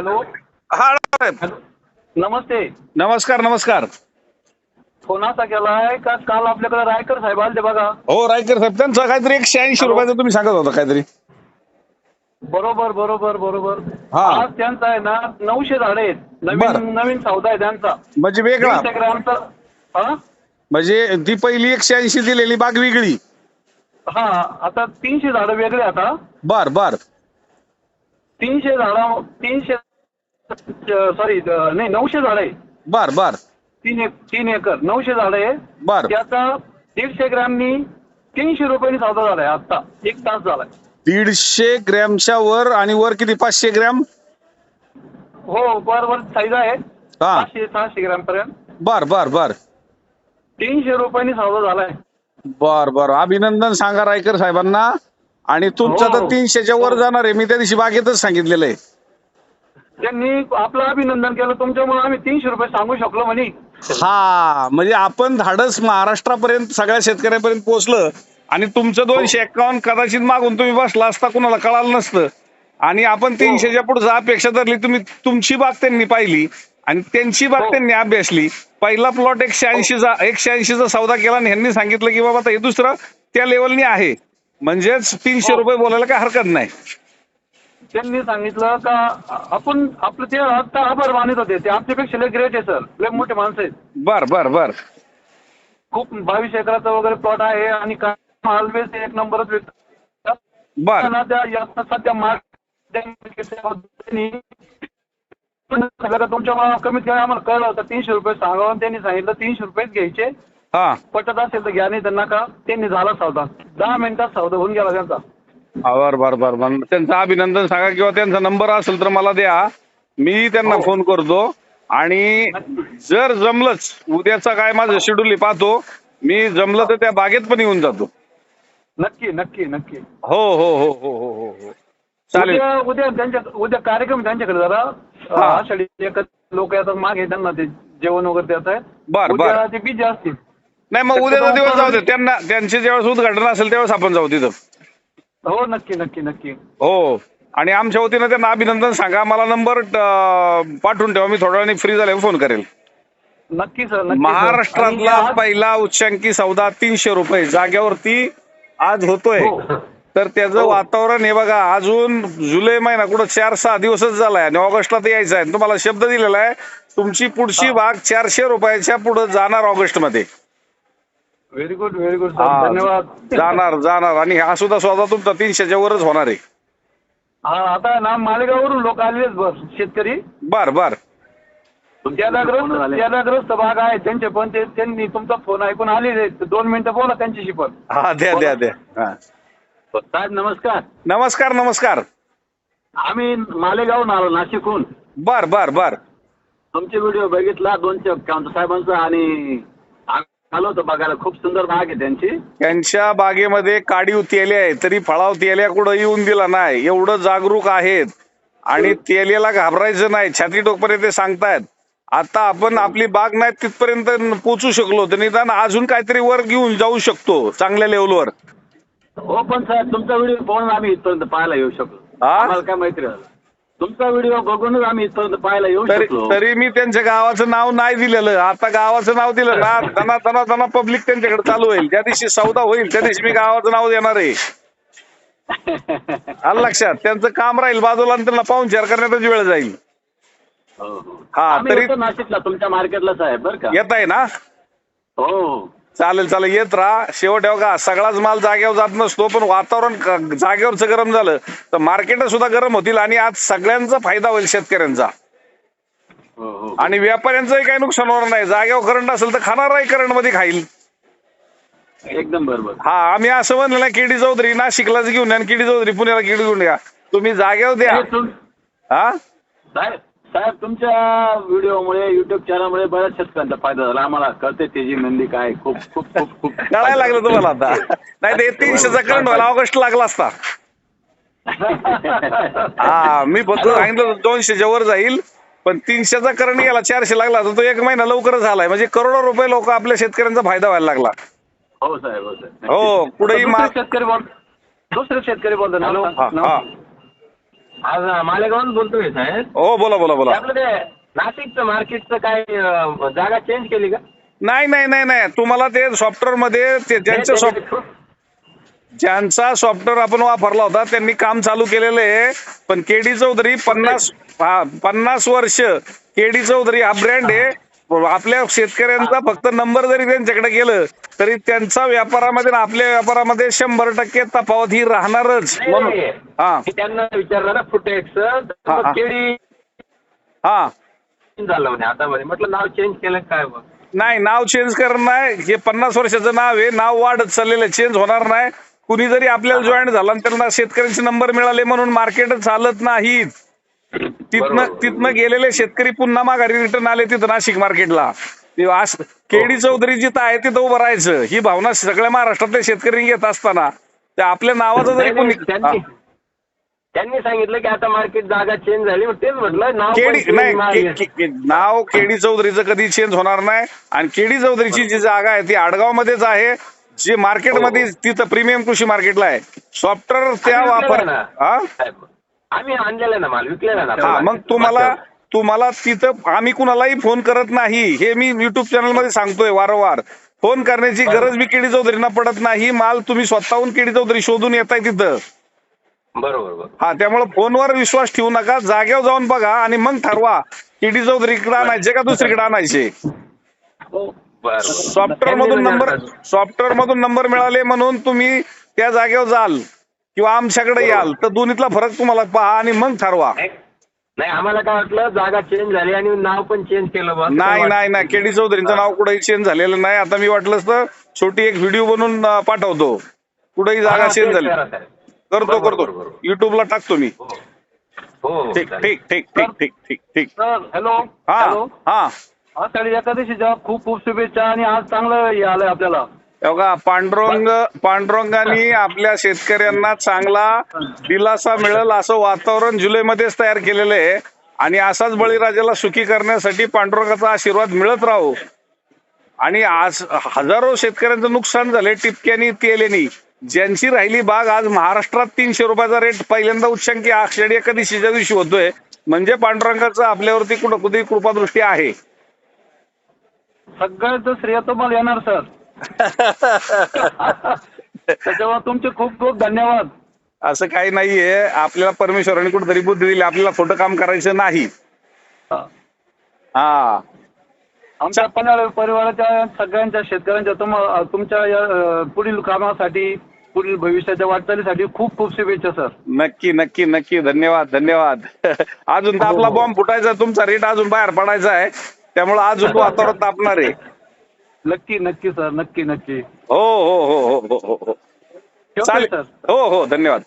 Hello. हा साहेब. नमस्ते. नमस्कार नमस्कार. फोन असा केलाय? का काल आपल्याकडे रायकर साहेब आले बघा. हो रायकर साहेब त्यांचं काहीतरी एकशे ऐंशी. रुपयाचं तुम्ही सांगत होता काहीतरी. बरोबर बरोबर बरोबर. हा. आज त्यांचा आहे ना नऊशे झाडे आहेत. बरं. नवीन नवीन सौदा आहे त्यांचा. म्हणजे वेगळा. ग्रॅमचा हा? म्हणजे ती पहिली एकशे ऐंशी दिलेली बाग वेगळी. हा आता तीनशे झाडं वेगळे आता. बर बर. तीनशे झाडं तीनशे सॉरी नाही नऊशे झाडं आहे बर बर. तीन एक तीन एकर नऊशे झाडं आहे बर. त्याचा दीडशे ग्रॅमनी तीनशे रुपयांनी सौदा झालाय आता एक तास झालाय. दीडशे ग्रॅमच्या वर आणि वर किती? पाचशे ग्रॅम? हो बरोबर साईज आहे. हा. पाचशे सहाशे ग्रॅम पर्यंत. बर बर बर. तीनशे रुपयांनी सौदा झालाय. बर बर. अभिनंदन सांगा रायकर साहेबांना. आणि तुमचं हो. तर तीनशेच्या वर जाणार आहे. मी त्या दिवशी बागेतच सांगितलेलं आहे. त्यांनी आपलं अभिनंदन केलं. तुमच्यामुळे आम्ही तीनशे रुपये सांगू शकलो म्हणे. हा म्हणजे आपण धाडस महाराष्ट्रापर्यंत सगळ्या शेतकऱ्यापर्यंत पोहोचलं आणि तुमचं दोनशे एक्कावन्न कदाचित मागून तुम्ही बसला असता कुणाला कळालं नसतं. आणि आपण तीनशेच्या पुढे अपेक्षा धरली तुम्ही तुमची बाग त्यांनी पाहिली आणि त्यांची बाग हो. त्यांनी अभ्यासली. पहिला प्लॉट एकशे ऐंशीचा एकशे ऐंशीचा सौदा केला आणि ह्यांनी सांगितलं की बाबा आता हे दुसरं त्या लेवलनी आहे. म्हणजेच तीनशे हो. रुपये बोलायला काय हरकत नाही. त्यांनी सांगितलं का आपण आपलं ते आता आभार मानित होते. ते आमच्यापेक्षा लय ग्रेट आहे सर लय मोठे माणसं आहेत. बर बर बर. खूप बावीस एकराचा वगैरे प्लॉट आहे आणि ऑलवेज एक नंबरच विकतात. बर. त्यांना त्या या- सध्या मार्क तुमच्या कमीत कमी आम्हाला कळलं होतं. तीनशे रुपये सांगावं त्यांनी सांगितलं तीनशे रुपयेच घ्यायचे. हा. पटत असेल तर घ्या नाही तर नका. त्यांनी झाला सौदा. दहा मिनिटात सौदा होऊन गेला त्यांचा. बर बर बर. बर त्यांचं अभिनंदन सांगा किंवा त्यांचा नंबर असेल तर मला द्या. मी त्यांना हो. फोन करतो. आणि जर जमलंच उद्याचा काय माझं शेड्यूल पाहतो. मी जमलं तर त्या बागेत पण येऊन जातो. नक्की नक्की नक्की. हो हो हो हो हो हो हो. चालेल. उद्या उद्या त्यांच्या उद्या कार्यक्रम त्यांच्याकडे जरा. हा. आषाढी लोक येतात मागे त्यांना ते जेवण वगैरे देत आहेत. बर, बर. उद्या ते बिझी असतील. नाही मग उद्याचा दिवस जाऊ दे. त्यांना त्यांचे ज्यावेळेस उद्घाटन असेल त्यावेळेस आपण जाऊ तिथं. हो नक्की नक्की नक्की. हो. आणि आमच्या वतीनं त्यांना अभिनंदन सांगा. मला नंबर पाठवून ठेवा. मी थोड्या वेळाने फ्री झाल्यावर फोन करेल. नक्की सर नक्की सर. महाराष्ट्रातला पहिला उच्चांकी सौदा तीनशे रुपये. जाग्यावरती आज होतोय. हो. तर त्याचं हो. वातावरण हे बघा अजून जुलै महिना कुठं चार सहा दिवसच झालाय आणि ऑगस्टला तर यायचं आहे. तुम्हाला शब्द दिलेला आहे. तुमची पुढची भाग चारशे रुपयाच्या पुढे जाणार ऑगस्टमध्ये व्हेरी गुड व्हेरी गुड हा, धन्यवाद. जाणार जाणार. आणि हा सुद्धा सौदा तुमचा तीनशेच्या वरच होणार आहे. हा आता ना मालेगाववरून लोक आलेच बस शेतकरी. बर बर. त्यालाग्रस्त त्यालाग्रस्त भाग आहे त्यांचे पण ते त्यांनी तुमचा फोन ऐकून आलेले आहेत. दोन मिनिटं बोला त्यांच्याशी पण. हा द्या द्या द्या. हा. साहेब नमस्कार. नमस्कार नमस्कार. आम्ही मालेगावून आलो नाशिकहून. बर बर बर. तुमचे व्हिडिओ बघितला दोन कांत साहेबांचा आणि आलो होतो बघायला. खूप सुंदर बाग आहे त्यांची. त्यांच्या बागेमध्ये काढीव तेले आहे तरी फळाव तेल्या कुठं येऊन दिला नाही. एवढं जागरूक आहेत. आणि तेलेला घाबरायचं नाही. छाती टोकपर्यंत ते सांगतायत. आता आपण आपली बाग नाही तिथपर्यंत पोचू शकलो तर निदान अजून काहीतरी वर घेऊन जाऊ शकतो चांगल्या लेवलवर. हो पण साहेब तुमचा व्हिडिओ पाहून आम्ही इथपर्यंत पाहायला येऊ शकलो. हा? आम्हाला काय माहिती राहिलं? तुमचा व्हिडिओ बघूनच आम्ही इथपर्यंत पाहायला येऊ तरी शकलो. तरी मी त्यांच्या गावाचं नाव नाही दिलेलं. आता गावाचं नाव दिलं ना त्यांना त्यांना त्यांना पब्लिक त्यांच्याकडे चालू होईल. ज्या दिवशी सौदा होईल त्या दिवशी मी गावाचं नाव देणार आहे. आलं लक्षात? त्यांचं काम राहील बाजूला आणि त्यांना पाहून चार करण्यातच वेळ जाईल. हो, हो. हा, आम्ही तरी- येतो नाशिकला तुमच्या मार्केटला साहेब बरं का? येत आहे ना हो. चालेल चालेल. येत राहा. शेवट आहे का सगळाच माल जागेवर जात नसतो पण वातावरण क- जागेवरचं गरम झालं तर मार्केट सुद्धा गरम होतील आणि आज सगळ्यांचा फायदा होईल शेतकऱ्यांचा. हो हो. आणि व्यापाऱ्यांचंही काही नुकसान होणार नाही. जागेवर करंट असेल तर खाणाराही करंटमध्ये खाईल. एकदम बरोबर. हा आम्ही असं म्हणलं ना केडी चौधरी नाशिकलाच घेऊन या आणि केडी चौधरी पुण्याला केडी घेऊन या. तुम्ही जागेवर द्या. हे तुम- हा? साहेब साहेब तुमच्या व्हिडिओमुळे युट्यूब चॅनलमुळे बऱ्याच शेतकऱ्यांचा फायदा झाला. आम्हाला कळते तेजी मंदी काय खूप खूप खूप खूप कळायला लागलं तुम्हाला आता. नाही ते तीनशेचा करंट व्हायला ऑगस्ट लागला असता. हा मी फक्त सांगितलं दोनशेच्या वर जाईल पण तीनशेचा करंट गेला चारशे लागला तर तो एक महिना लवकरच झालाय. म्हणजे करोडो रुपये लोक आपल्या शेतकऱ्यांचा फायदा व्हायला लागला. हो साहेब हो साहेब. हो, मा- शेतकरी बोल दुसरे शेतकरी बोलतो हा. आज मालेगावून बोलतोय साहेब. हो बोला बोला बोला. आपलं ते नाशिकचं मार्केटचं काय अं, जागा चेंज केली का? नाही नाही नाही नाही. तुम्हाला ते सॉफ्टवेअरमध्ये ते ज्यांचं सॉफ्ट ज्यांचा सॉफ्टवेअर आपण वापरला होता त्यांनी काम चालू केलेलं आहे. पण केडी चौधरी पन्नास हा, पन्नास वर्ष केडी चौधरी हा ब्रँड आहे. आपल्या शेतकऱ्यांचा फक्त नंबर जरी त्यांच्याकडे गेलं तरी त्यांचा व्यापारामध्ये आणि आपल्या व्यापारामध्ये शंभर टक्के तफावत ही राहणारच. म्हणून. हा. मी त्यांना विचारलं ना फुटेक्स हा. केडी हा. झालं म्हणे आता म्हणे. म्हटलं नाव चेंज केलं काय नाही नाव चेंज करणं नाही. हे पन्नास वर्षाचं नाव आहे. नाव वाढत चाललेलं चेंज होणार नाही. कुणी जरी आपल्याला जॉईन झाला आणि त्यांना शेतकऱ्यांचे नंबर मिळाले म्हणून मार्केट चालत नाहीत तिथनं. तिथनं गेलेले शेतकरी पुन्हा माघारी रिटर्न आले तिथं नाशिक मार्केटला केडी चौधरी जिथं आहे तिथं उभं राहायचं. ही भावना सगळ्या महाराष्ट्रातले शेतकरी घेत असताना. ते आपल्या नावाचं जरी कोणी त्यांनी सांगितलं की आता मार्केट जागा चेंज झाली. तेच म्हटलं नाव केडी नाही नाव केडी चौधरीचं कधी चेंज होणार नाही. आणि केडी चौधरीची जी जागा आहे ती आडगाव मध्येच आहे. जी मार्केटमध्ये तिथं प्रीमियम कृषी मार्केटला आहे. सॉफ्टवेअर त्या वापर आहे. हा आम्ही आणलेला ना माल विकलेला ना हा मग तुम्हाला तुम्हाला तिथं आम्ही कुणालाही फोन करत नाही. हे मी युट्यूब चॅनलमध्ये सांगतोय वारंवार. फोन करण्याची गरज मी केडी चौधरींना पडत नाही. माल तुम्ही स्वतःहून केडी चौधरी शोधून येताय तिथं. बरोबर हा त्यामुळे फोनवर विश्वास ठेवू नका. जागेवर जाऊन बघा आणि मग ठरवा. केडी चौधरी इकडे आणायचे का दुसरीकडे आणायचे? हो, सॉफ्टवेअर मधून नंबर सॉफ्टवेअर मधून नंबर मिळाले म्हणून तुम्ही त्या जागेवर जाल. किंवा आमच्याकडे याल तर दोन्हीतला फरक तुम्हाला पहा आणि मग ठरवा. नाही आम्हाला काय वाटलं जागा चेंज झाली आणि नाव पण चेंज केलं नाही नाही नाही केडी चौधरींचं नाव कुठेही चेंज झालेलं नाही. आता मी वाटलंच तर छोटी एक व्हिडिओ बनवून पाठवतो. कुठेही जागा चेंज झाली. करतो करतो. युट्यूबला टाकतो मी. हो. ठीक ठीक ठीक ठीक ठीक ठीक ठीक. सर हॅलो हा हा. हा साडी एकादशीच्या खूप खूप शुभेच्छा आणि आज चांगलं हे आलंय आपल्याला. बघा पांडुरंग पांडुरंगाने आपल्या शेतकऱ्यांना चांगला दिलासा मिळेल असं वातावरण जुलैमध्येच तयार केलेलं आहे. आणि असाच बळीराजाला सुखी करण्यासाठी पांडुरंगाचा आशीर्वाद मिळत राहो. आणि आज हजारो शेतकऱ्यांचं नुकसान झालंय टिपक्यानी तेलेनी. ज्यांची राहिली बाग आज महाराष्ट्रात तीनशे रुपयाचा रेट पहिल्यांदा उच्चांकी आषाढी एकादशीच्या दिवशी होतोय. म्हणजे पांडुरंगाचं आपल्यावरती कुठं कुठे कृपादृष्टी आहे. सगळ्याचं श्रेय तुम्हाला येणार सर. त्याच्यावर तुमचे खूप खूप धन्यवाद. असं काही नाहीये. आपल्याला परमेश्वराने कुठेतरी बुद्धी दिली. आपल्याला खोटं काम करायचं नाही. हा. हा. आमच्या पन्हाळ परिवाराच्या सगळ्यांच्या शेतकऱ्यांच्या तुम- तुमच्या या पुढील कामासाठी पुढील भविष्याच्या वाटचालीसाठी खूप खूप शुभेच्छा सर. नक्की नक्की नक्की. धन्यवाद धन्यवाद. अजून तर आपला बॉम्ब फुटायचा तुमचा रेट अजून बाहेर पडायचा आहे. त्यामुळे अजून वातावरण तापणार आहे. नक्की नक्की सर नक्की नक्की. हो हो हो हो हो हो हो. चालेल. सर हो हो धन्यवाद.